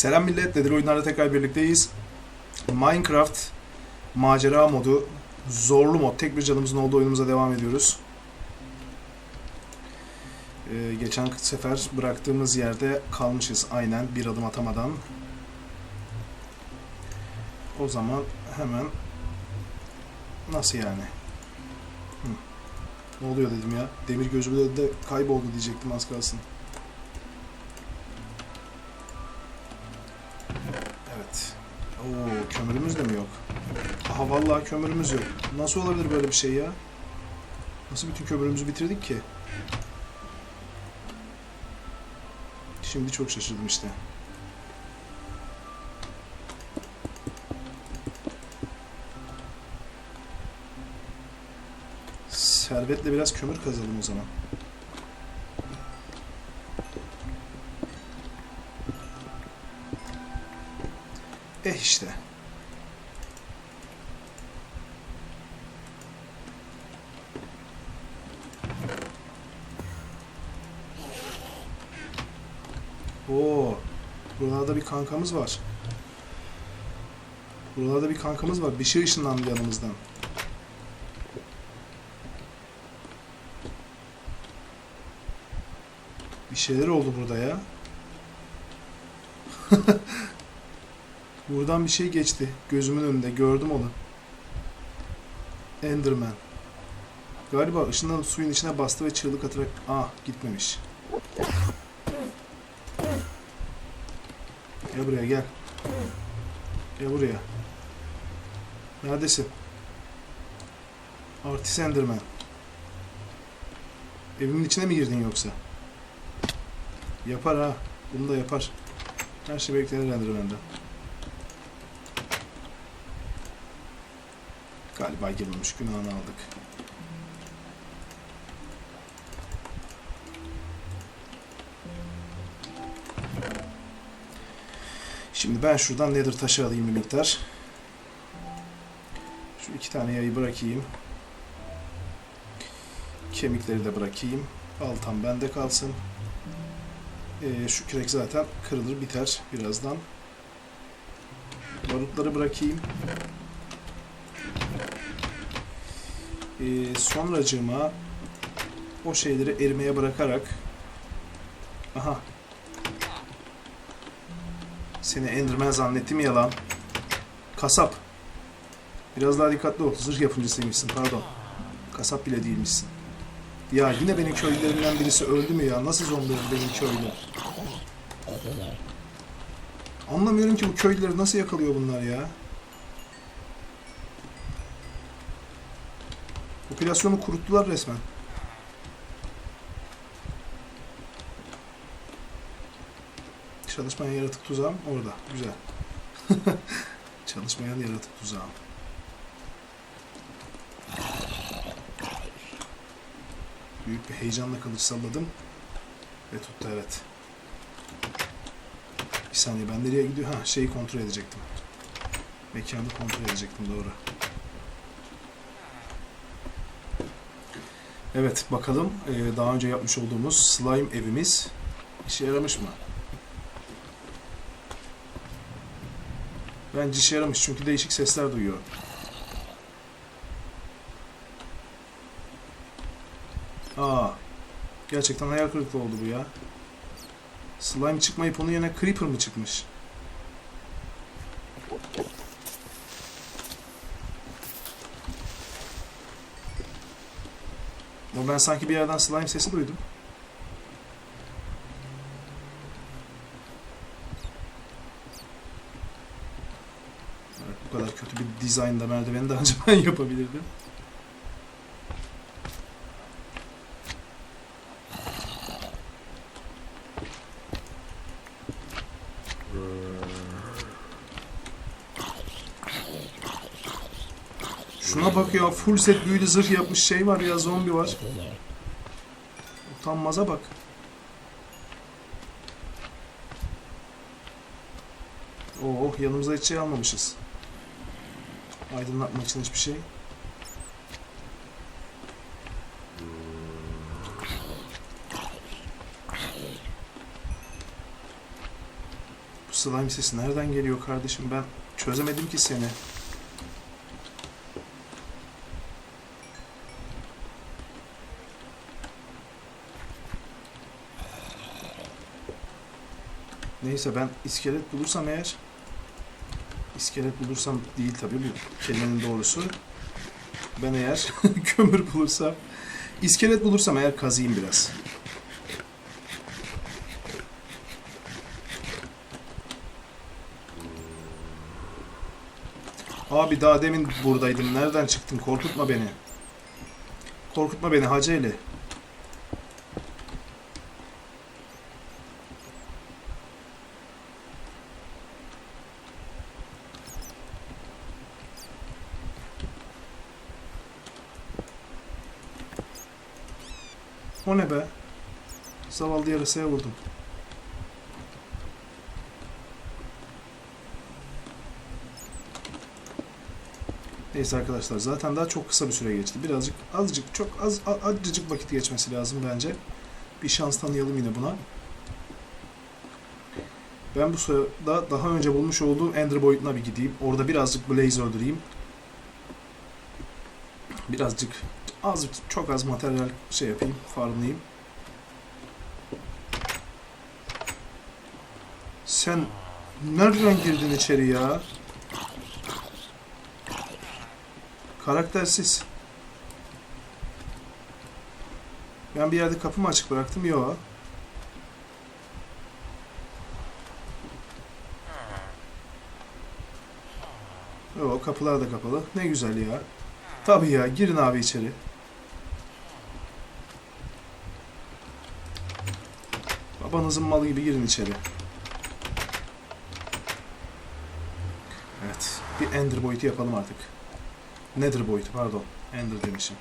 Selam millet, Nedir Oyunlar'da tekrar birlikteyiz. Minecraft macera modu, zorlu mod, tek bir canımızın olduğu oyunumuza devam ediyoruz. Ee, geçen sefer bıraktığımız yerde kalmışız aynen bir adım atamadan. O zaman hemen nasıl yani? Hı. Ne oluyor dedim ya. Demir gözümde de kayboldu diyecektim az kalsın. Evet. Oo, kömürümüz de mi yok? Aha vallahi kömürümüz yok. Nasıl olabilir böyle bir şey ya? Nasıl bütün kömürümüzü bitirdik ki? Şimdi çok şaşırdım işte. Servetle biraz kömür kazalım o zaman. İşte. Oo, buralarda bir kankamız var. Buralarda bir kankamız var. Bir şey ışınlandı yanımızdan. Bir şeyler oldu burada ya. Buradan bir şey geçti. Gözümün önünde. Gördüm onu. Enderman. Galiba ışından suyun içine bastı ve çığlık atarak... Ah gitmemiş. Gel buraya gel. Gel buraya. Neredesin? Artist Enderman. Evimin içine mi girdin yoksa? Yapar ha. Bunu da yapar. Her şey beklenir Enderman'den. Galiba girmemiş. Günahını aldık. Şimdi ben şuradan nether taşı alayım bir miktar. Şu iki tane yayı bırakayım. Kemikleri de bırakayım. Baltam bende kalsın. Ee, şu kürek zaten kırılır biter birazdan. Barutları bırakayım. Ee, sonracığıma o şeyleri erimeye bırakarak aha seni Enderman zannettim ya lan. Kasap. Biraz daha dikkatli ol. Zırh yapımcısıymışsın pardon. Kasap bile değilmişsin. Ya yine benim köylülerimden birisi öldü mü ya? Nasıl zombi oldu benim köylü? Anlamıyorum ki bu köylüleri nasıl yakalıyor bunlar ya? Popülasyonu kuruttular resmen. Çalışmayan yaratık tuzağım orada. Güzel. Çalışmayan yaratık tuzağım. Büyük bir heyecanla kılıç salladım. Ve tuttu evet. Bir saniye ben nereye gidiyor? Ha şeyi kontrol edecektim. Mekanı kontrol edecektim doğru. Evet bakalım ee, daha önce yapmış olduğumuz slime evimiz işe yaramış mı? Bence işe yaramış çünkü değişik sesler duyuyor. Aa, gerçekten hayal kırıklığı oldu bu ya. Slime çıkmayıp onun yerine Creeper mı çıkmış? Ama ben sanki bir yerden slime sesi duydum. Evet, bu kadar kötü bir dizaynda merdiveni de ancak ben yapabilirdim. Bak ya full set büyülü zırh yapmış şey var ya zombi var. Utanmaza bak. Oh yanımıza hiç şey almamışız. Aydınlatmak için hiçbir şey. slime sesi nereden geliyor kardeşim ben çözemedim ki seni. Neyse ben iskelet bulursam eğer iskelet bulursam değil tabii bu kelimenin doğrusu. Ben eğer kömür bulursam iskelet bulursam eğer kazıyım biraz. Abi daha demin buradaydım. Nereden çıktın? Korkutma beni. Korkutma beni Haceli. O ne be? Zavallı yarasaya vurdum. Neyse arkadaşlar zaten daha çok kısa bir süre geçti. Birazcık azıcık çok az azıcık vakit geçmesi lazım bence. Bir şans tanıyalım yine buna. Ben bu sırada daha önce bulmuş olduğum Ender boyutuna bir gideyim. Orada birazcık Blaze öldüreyim. Birazcık az çok az materyal şey yapayım, farmlayayım. Sen nereden girdin içeri ya? Karaktersiz. Ben bir yerde kapımı açık bıraktım. Yo. Yo kapılar da kapalı. Ne güzel ya. Tabii ya girin abi içeri. Babanızın malı gibi girin içeri. Evet. Bir Ender boyutu yapalım artık. Nether boyutu pardon. Ender demişim.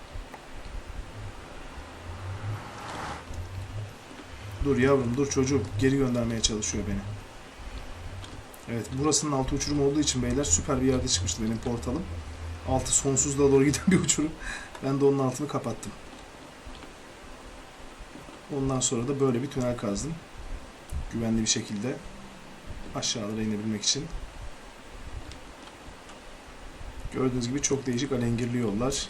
Dur yavrum dur çocuğum. Geri göndermeye çalışıyor beni. Evet burasının altı uçurum olduğu için beyler süper bir yerde çıkmıştı benim portalım. Altı sonsuzluğa doğru giden bir uçurum. Ben de onun altını kapattım. Ondan sonra da böyle bir tünel kazdım. Güvenli bir şekilde aşağılara inebilmek için. Gördüğünüz gibi çok değişik alengirli yollar.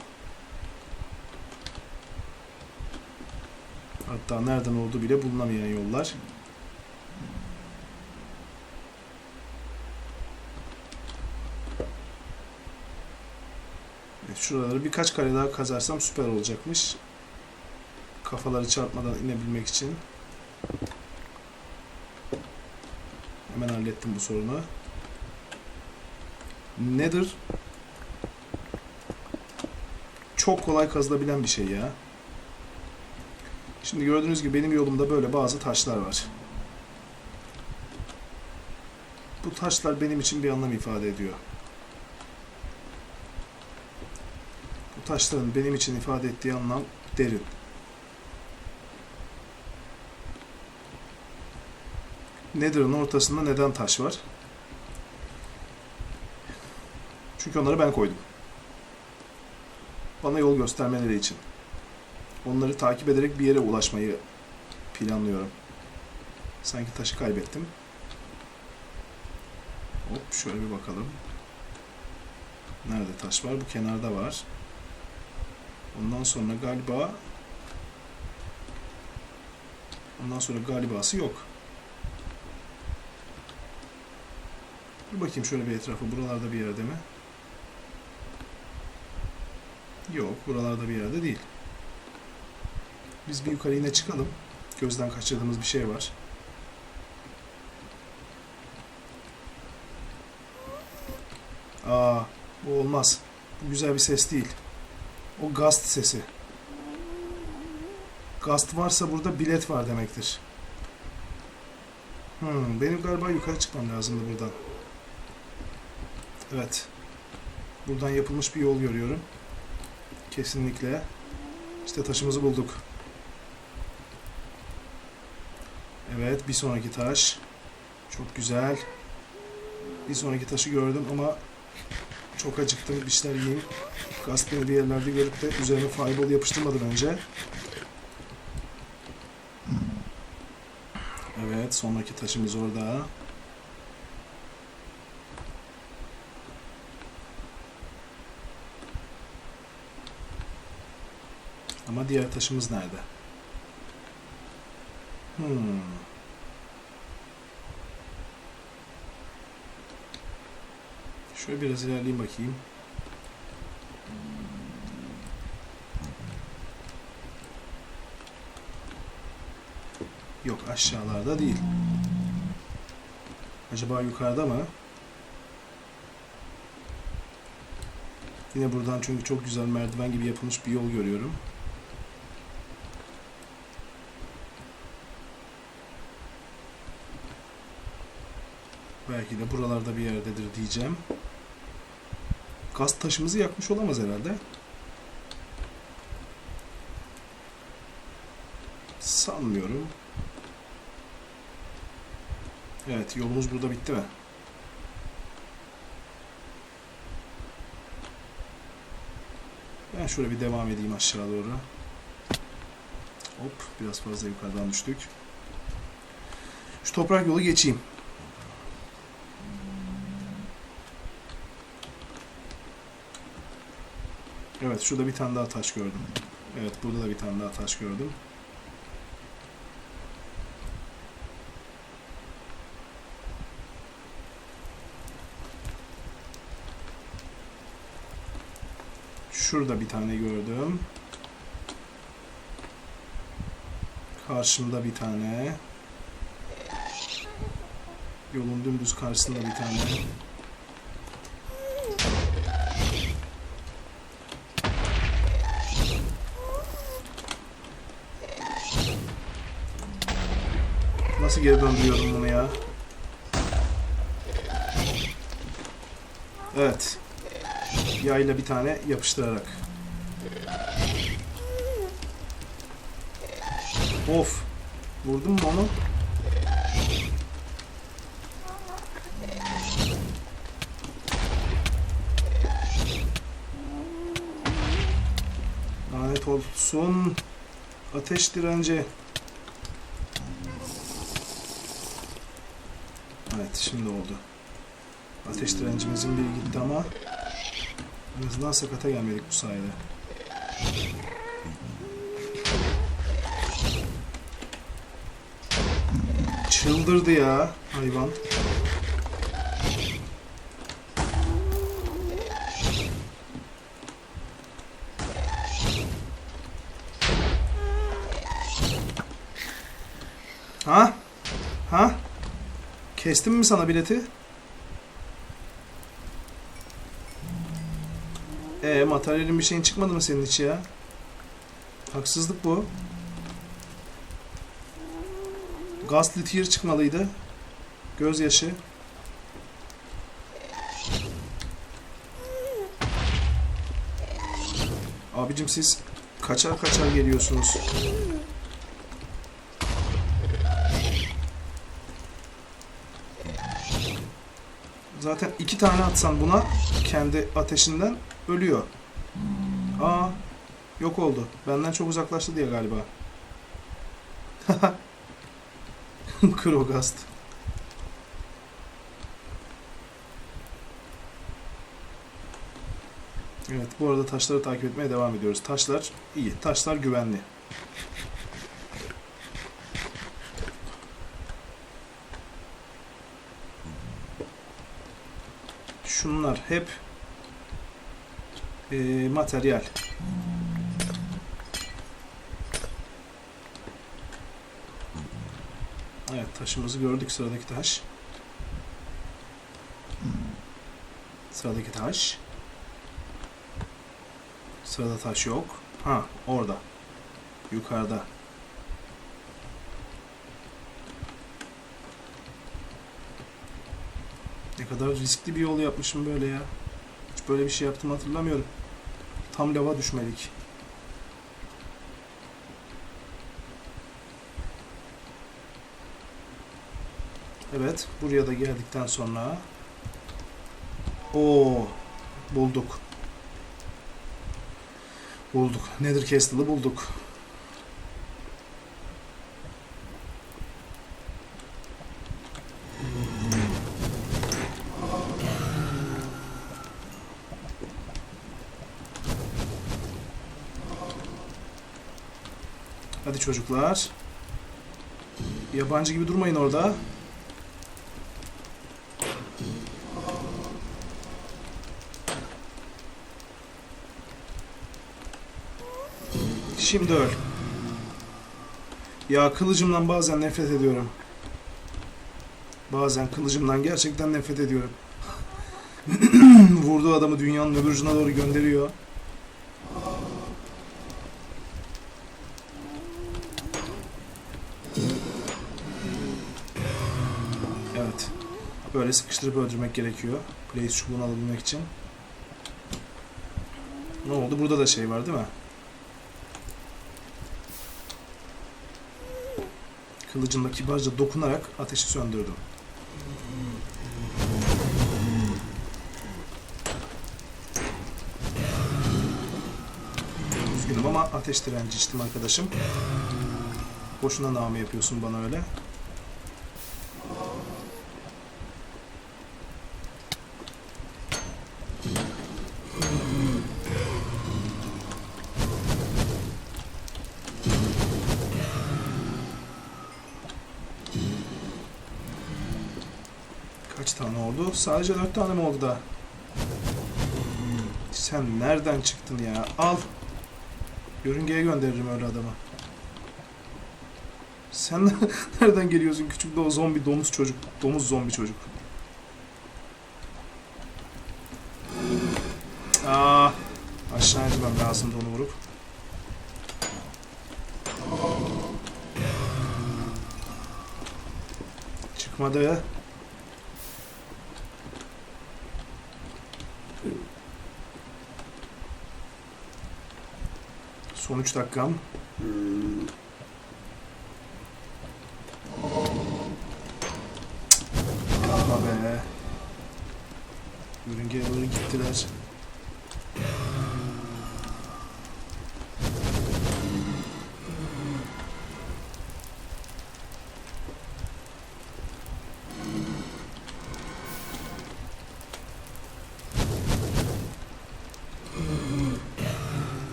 Hatta nereden olduğu bile bulunamayan yollar. Şuraları birkaç kare daha kazarsam süper olacakmış. Kafaları çarpmadan inebilmek için. Hemen hallettim bu sorunu. Nether çok kolay kazılabilen bir şey ya. Şimdi gördüğünüz gibi benim yolumda böyle bazı taşlar var. Bu taşlar benim için bir anlam ifade ediyor. Bu taşların benim için ifade ettiği anlam derin. Nether'ın ortasında neden taş var? Çünkü onları ben koydum. Bana yol göstermeleri için. Onları takip ederek bir yere ulaşmayı planlıyorum. Sanki taşı kaybettim. Hop şöyle bir bakalım. Nerede taş var? Bu kenarda var. Ondan sonra galiba Ondan sonra galibası yok. Bir bakayım şöyle bir etrafı. Buralarda bir yerde mi? Yok. Buralarda bir yerde değil. Biz bir yukarı yine çıkalım. Gözden kaçırdığımız bir şey var. Aa, bu olmaz. Bu güzel bir ses değil. O gast sesi. Gast varsa burada bilet var demektir. Hmm, benim galiba yukarı çıkmam lazımdı buradan. Evet. Buradan yapılmış bir yol görüyorum. Kesinlikle. İşte taşımızı bulduk. Evet, bir sonraki taş. Çok güzel. Bir sonraki taşı gördüm ama çok acıktım. Bir şeyler yiyeyim. Gaz beni bir yerlerde görüp de üzerine fireball yapıştırmadan önce. Evet, sonraki taşımız orada. Ama diğer taşımız nerede? Hmm. Şöyle biraz ilerleyeyim bakayım. Yok aşağılarda değil. Acaba yukarıda mı? Yine buradan çünkü çok güzel merdiven gibi yapılmış bir yol görüyorum. Belki de buralarda bir yerdedir diyeceğim. Gaz taşımızı yakmış olamaz herhalde. Sanmıyorum. Evet, yolumuz burada bitti mi? Ben şöyle bir devam edeyim aşağı doğru. Hop, biraz fazla yukarıdan düştük. Şu toprak yolu geçeyim. Evet, şurada bir tane daha taş gördüm. Evet, burada da bir tane daha taş gördüm. Şurada bir tane gördüm. Karşımda bir tane. Yolun dümdüz karşısında bir tane. Nasıl geri döndürüyorum bunu ya? Evet. Yayla bir tane yapıştırarak. Of. Vurdum mu onu? Lanet olsun. Ateş direnci. Evet şimdi oldu. Ateş direncimizin biri gitti ama en azından sakata gelmedik bu sayede. Çıldırdı ya hayvan. Ha? Ha? Kestim mi sana bileti? E materyalin bir şeyin çıkmadı mı senin hiç ya? Haksızlık bu. Ghastly Tear çıkmalıydı. Gözyaşı. Abicim siz kaçar kaçar geliyorsunuz. Zaten iki tane atsan buna kendi ateşinden ölüyor. Aa yok oldu. Benden çok uzaklaştı diye galiba. Krogast. Evet bu arada taşları takip etmeye devam ediyoruz. Taşlar iyi. Taşlar güvenli. Şunlar hep eee, materyal. Evet taşımızı gördük sıradaki taş. Sıradaki taş. Sırada taş yok. Ha orada. Yukarıda. Ne kadar riskli bir yol yapmışım böyle ya. Hiç böyle bir şey yaptım hatırlamıyorum. Tam lava düşmedik. Evet, buraya da geldikten sonra o bulduk. Bulduk. Nether Castle'ı bulduk. Hadi çocuklar. Yabancı gibi durmayın orada. Şimdi öl. Ya kılıcımdan bazen nefret ediyorum. Bazen kılıcımdan gerçekten nefret ediyorum. Vurduğu adamı dünyanın öbür ucuna doğru gönderiyor. Böyle sıkıştırıp öldürmek gerekiyor. Blaze çubuğunu alabilmek için. Ne oldu? Burada da şey var değil mi? Kılıcımla kibarca dokunarak ateşi söndürdüm. Üzgünüm ama ateş direnci içtim arkadaşım. Boşuna name yapıyorsun bana öyle. Sadece dört tane mi oldu da? Sen nereden çıktın ya? Al. Yörüngeye gönderirim öyle adamı. Sen nereden geliyorsun küçük de o zombi domuz çocuk? Domuz zombi çocuk. Aa, aşağı inmem lazımdı onu vurup. Çıkmadı. Son 3 dakikam. Yapma be. Yörüngeye gittiler.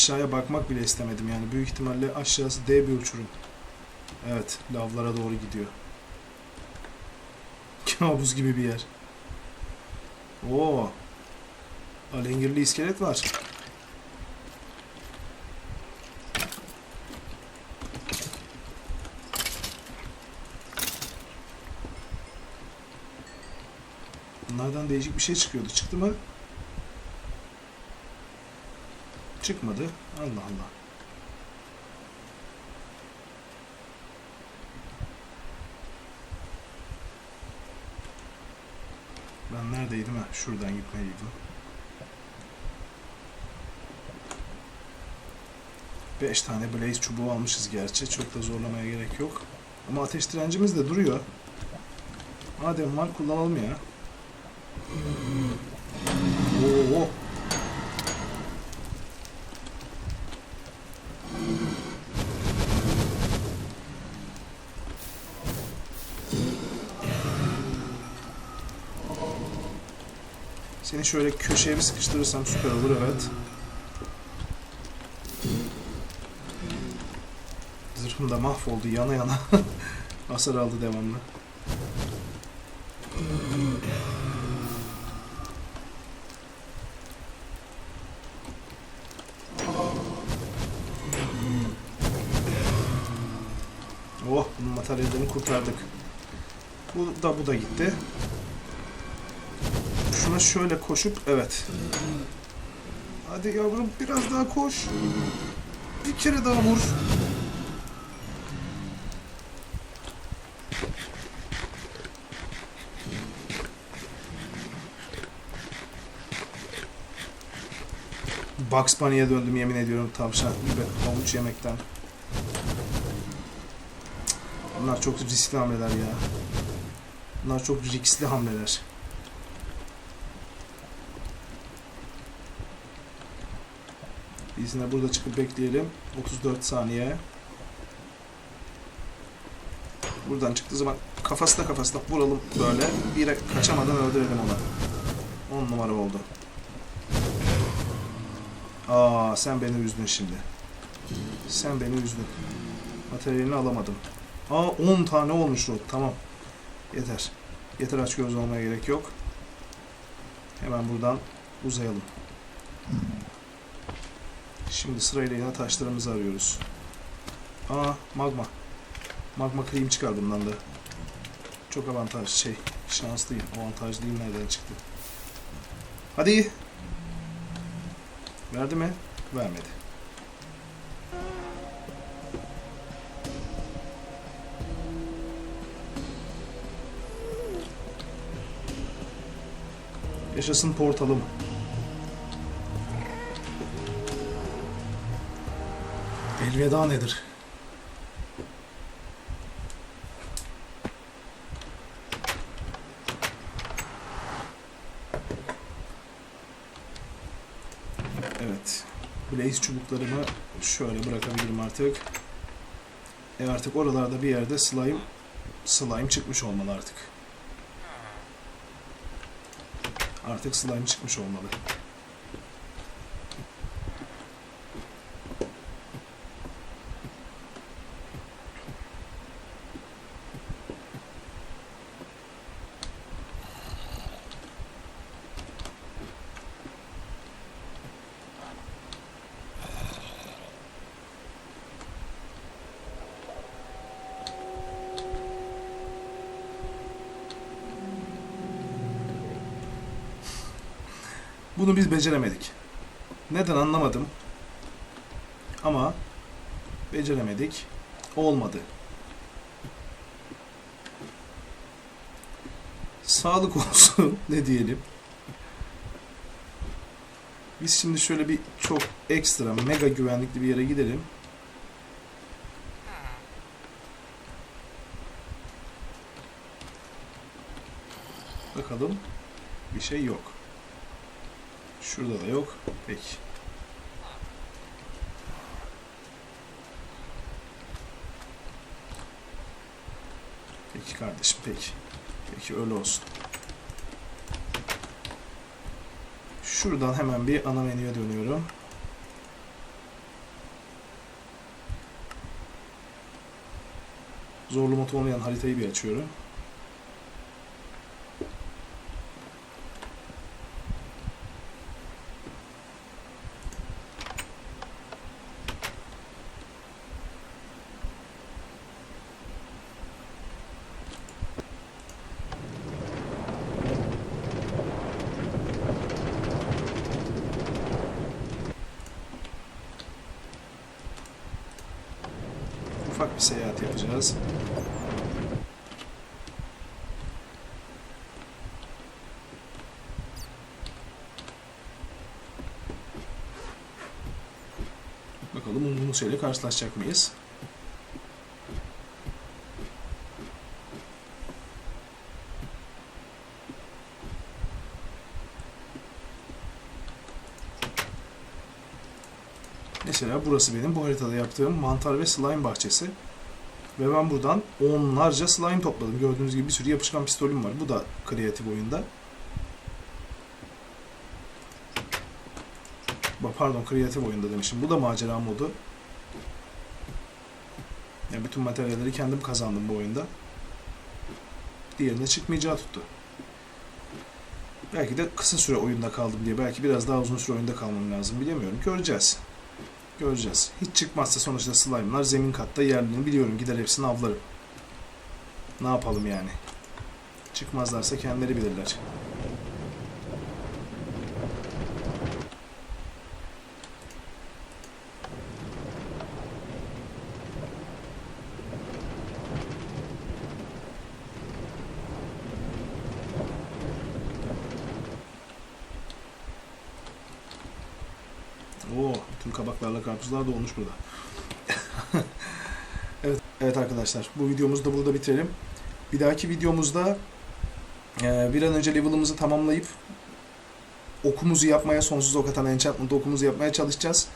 Aşağıya bakmak bile istemedim yani. Büyük ihtimalle aşağısı dev bir uçurum. Evet, lavlara doğru gidiyor. Kabus gibi bir yer. Oo. Alengirli iskelet var. Bunlardan değişik bir şey çıkıyordu. Çıktı mı? Çıkmadı. Allah Allah. Ben neredeydim ha? Şuradan gitmeliydim. Beş tane blaze çubuğu almışız gerçi. Çok da zorlamaya gerek yok. Ama ateş direncimiz de duruyor. Madem var kullanalım ya. Oo. Seni şöyle köşeye bir sıkıştırırsam süper olur evet. Zırhım da mahvoldu yana yana. Hasar aldı devamlı. Oh bunun materyallerini kurtardık. Bu da bu da gitti. Şuna şöyle koşup evet. Hadi yavrum biraz daha koş. Bir kere daha vur. Bugs Bunny'e döndüm yemin ediyorum tavşan gibi havuç yemekten. Bunlar çok riskli hamleler ya. Bunlar çok riskli hamleler. Biz yine burada çıkıp bekleyelim. 34 saniye. Buradan çıktığı zaman kafasına kafasına vuralım böyle. Bir yere kaçamadan öldürelim onu. 10 numara oldu. Aa sen beni üzdün şimdi. Sen beni üzdün. Materyalini alamadım. Aa 10 tane olmuş rot. Tamam. Yeter. Yeter aç göz olmaya gerek yok. Hemen buradan uzayalım. Şimdi sırayla yine taşlarımızı arıyoruz. Aa magma. Magma cream çıkar bundan da. Çok avantaj şey. Şanslıyım. Avantajlıyım nereden çıktı? Hadi. Verdi mi? Vermedi. Yaşasın portalım. Elveda nedir? Evet. Blaze çubuklarımı şöyle bırakabilirim artık. E artık oralarda bir yerde slime slime çıkmış olmalı artık. Artık slime çıkmış olmalı. Bunu biz beceremedik. Neden anlamadım. Ama beceremedik. Olmadı. Sağlık olsun ne diyelim. Biz şimdi şöyle bir çok ekstra mega güvenlikli bir yere gidelim. Bakalım. Bir şey yok. Şurada da yok. Peki. Peki kardeşim peki. Peki öyle olsun. Şuradan hemen bir ana menüye dönüyorum. Zorlu mod olmayan haritayı bir açıyorum. Bir seyahat yapacağız. Bakalım umduğumuz şeyle karşılaşacak mıyız? Mesela burası benim bu haritada yaptığım mantar ve slime bahçesi. Ve ben buradan onlarca slime topladım. Gördüğünüz gibi bir sürü yapışkan pistolüm var. Bu da kreatif oyunda. Pardon kreatif oyunda demişim. Bu da macera modu. Yani bütün materyalleri kendim kazandım bu oyunda. Diğerine çıkmayacağı tuttu. Belki de kısa süre oyunda kaldım diye. Belki biraz daha uzun süre oyunda kalmam lazım. Bilemiyorum. Göreceğiz. Göreceğiz. Hiç çıkmazsa sonuçta slime'lar zemin katta yerlerini biliyorum. Gider hepsini avlarım. Ne yapalım yani? Çıkmazlarsa kendileri bilirler. Oo, tüm karpuzlar da olmuş burada. evet, evet arkadaşlar, bu videomuzu da burada bitirelim. Bir dahaki videomuzda e, bir an önce level'ımızı tamamlayıp okumuzu yapmaya, sonsuz ok atan enchantment okumuzu yapmaya çalışacağız.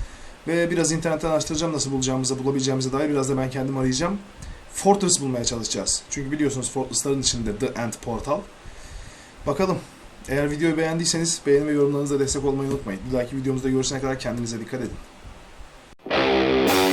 Ve biraz internetten araştıracağım nasıl bulacağımızı, bulabileceğimize dair biraz da ben kendim arayacağım. Fortress bulmaya çalışacağız. Çünkü biliyorsunuz Fortress'ların içinde The End Portal. Bakalım. Eğer videoyu beğendiyseniz beğeni ve yorumlarınızla destek olmayı unutmayın. Bir dahaki videomuzda görüşene kadar kendinize dikkat edin. Bye.